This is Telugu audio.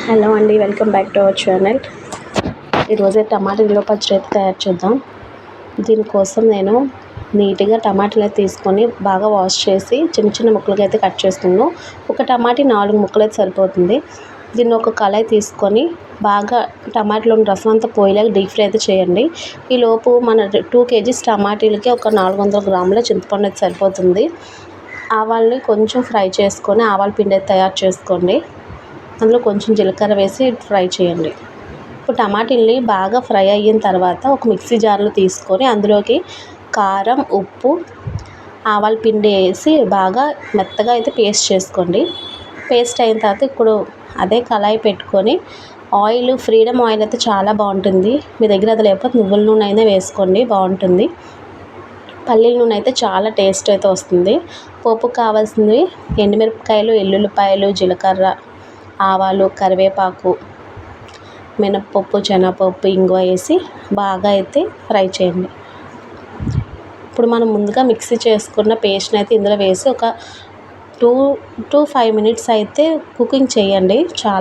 హలో అండి welcome back to our channel. ఈరోజు టమాటా నిల్వ పచ్చడి అయితే తయారు చేద్దాం. దీనికోసం నేను నీట్గా టమాటాలు అయితే తీసుకొని బాగా వాష్ చేసి చిన్న చిన్న ముక్కలుగా అయితే కట్ చేసుకున్నాను ఒక టమాటీ నాలుగు ముక్కలు అయితే సరిపోతుంది. దీన్ని ఒక కళాయి తీసుకొని బాగా టమాటాలోని రసం అంతా పోయేలాగా డీప్ ఫ్రై అయితే చేయండి. ఈలోపు మన టూ కేజీస్ టమాటీలకి ఒక నాలుగు వందల గ్రాముల చింతపండు అయితే సరిపోతుంది. ఆవాల్ని కొంచెం ఫ్రై చేసుకొని ఆవాల పిండి అయితే తయారు చేసుకోండి. అందులో కొంచెం జీలకర్ర వేసి ఫ్రై చేయండి. ఇప్పుడు టమాటీల్ని బాగా ఫ్రై అయిన తర్వాత ఒక మిక్సీ జార్లో తీసుకొని అందులోకి కారం ఉప్పు ఆవాల పిండి వేసి బాగా మెత్తగా అయితే పేస్ట్ చేసుకోండి. పేస్ట్ అయిన తర్వాత ఇప్పుడు అదే కళాయి పెట్టుకొని ఆయిల్ ఫ్రీడమ్ ఆయిల్ అయితే చాలా బాగుంటుంది. మీ దగ్గర అది లేకపోతే నువ్వుల నూనె అయినా వేసుకోండి బాగుంటుంది. పల్లీల నూనె అయితే చాలా టేస్ట్ అయితే వస్తుంది. పోపుకు కావాల్సినవి ఎండుమిరపకాయలు ఎల్లుల్లిపాయలు జీలకర్ర ఆవాలు కరివేపాకు మినప్పప్పు శనగపప్పు ఇంగువ వేసి బాగా అయితే ఫ్రై చేయండి. ఇప్పుడు మనం ముందుగా మిక్సీ చేసుకున్న పేస్ట్ని అయితే ఇందులో వేసి ఒక టూ టు ఫైవ్ మినిట్స్ అయితే కుకింగ్ చేయండి. చాలా